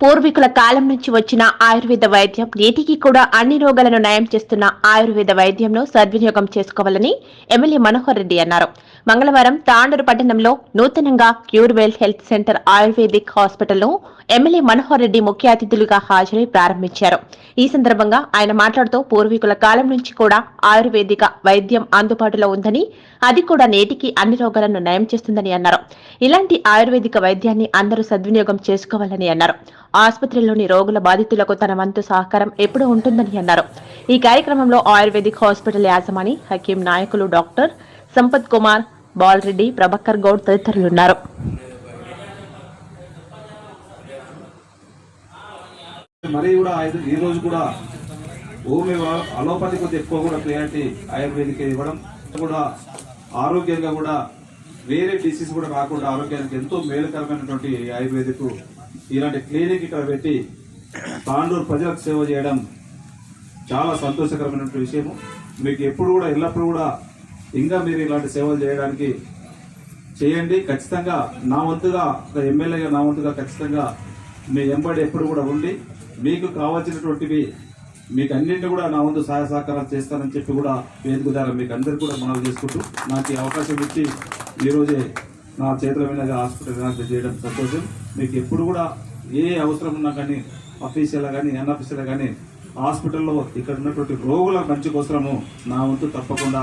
పూర్వీకుల కాలం నుంచి వచ్చిన ఆయుర్వేద వైద్యం నేటికి కూడా అన్ని రోగాలను నయం చేస్తున్న ఆయుర్వేద వైద్యంను సద్వినియోగం చేసుకోవాలని ఎమ్మెల్యే మనోహర్ రెడ్డి అన్నారు. మంగళవారం తాండూరు పట్టణంలో నూతనంగా క్యూర్వెల్ హెల్త్ సెంటర్ ఆయుర్వేదిక్ హాస్పిటల్ను ఎమ్మెల్యే మనోహర్ రెడ్డి ముఖ్య అతిథులుగా హాజరై ప్రారంభించారు. ఈ సందర్భంగా ఆయన మాట్లాడుతూ పూర్వీకుల కాలం నుంచి కూడా ఆయుర్వేదిక వైద్యం అందుబాటులో ఉందని అది కూడా నేటికి అన్ని రోగాలను నయం చేస్తుందని అన్నారు. ఇలాంటి ఆయుర్వేదిక వైద్యాన్ని అందరూ సద్వినియోగం చేసుకోవాలని అన్నారు. ఆసుపత్రిలోని రోగుల బాధితులకు తన వంతు సహకారం ఎప్పుడూ ఉంటుందని అన్నారు. ఈ కార్యక్రమంలో ఆయుర్వేదిక్ హాస్పిటల్ యాజమాని హకీం నాయకులు డాక్టర్ సంపత్ కుమార్ బాలరెడ్డి ప్రభాకర్ గౌడ్ తదితరులున్నారు. మరి కూడా ఐదు- ఈ రోజు కూడా భూమి అలోపతి కొద్ది ఎక్కువ కూడా క్లియారిటీ ఆయుర్వేదిక్ ఇవ్వడం కూడా ఆరోగ్యంగా కూడా వేరే డిసీజ్ కూడా రాకుండా ఆరోగ్యానికి ఎంతో మేలుకరమైనటువంటి ఈ ఆయుర్వేదిక్ ఇలాంటి క్లినిక్ ఇక్కడ పెట్టి తాండూరు ప్రజలకు సేవ చేయడం చాలా సంతోషకరమైనటువంటి విషయము. మీకు ఎప్పుడు కూడా ఎల్లప్పుడూ కూడా ఇంకా మీరు ఇలాంటి సేవలు చేయడానికి చేయండి. ఖచ్చితంగా నా వంతుగా ఒక ఎమ్మెల్యేగా నా వంతుగా ఖచ్చితంగా మీ ఎంబడి ఎప్పుడు కూడా ఉండి మీకు కావాల్సినటువంటివి మీకు అన్నింటినీ కూడా నా వంతు సహాయ సహకారాలు చేస్తానని చెప్పి కూడా వేదిక ద్వారా మీకు అందరికీ కూడా మనవి చేసుకుంటూ నాకు ఈ అవకాశం ఇచ్చి ఈరోజే నా చేతుల మీద హాస్పిటల్ చేయడం సంతోషం. మీకు ఎప్పుడు కూడా ఏ అవసరం ఉన్నా కానీ అఫీషియల్ కానీ అన్అఫీషియల్ కానీ హాస్పిటల్లో ఇక్కడ ఉన్నటువంటి రోగుల మంచి కోసము నా వంతు తప్పకుండా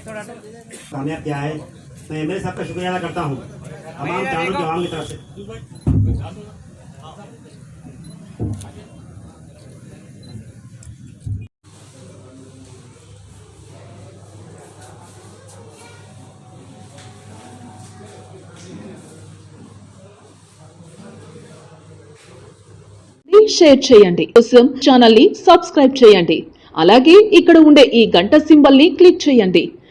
कामयाब क्या है मैं एमएलए साहब का शुक्रिया अदा करता हूँ तमाम चांदों के आवाम की तरफ से ప్లీజ్ షేర్ చేయండి కోసం ఛానల్ ని సబ్స్క్రైబ్ చేయండి అలాగే ఇక్కడ ఉండే ఈ గంట సింబల్ ని క్లిక్ చేయండి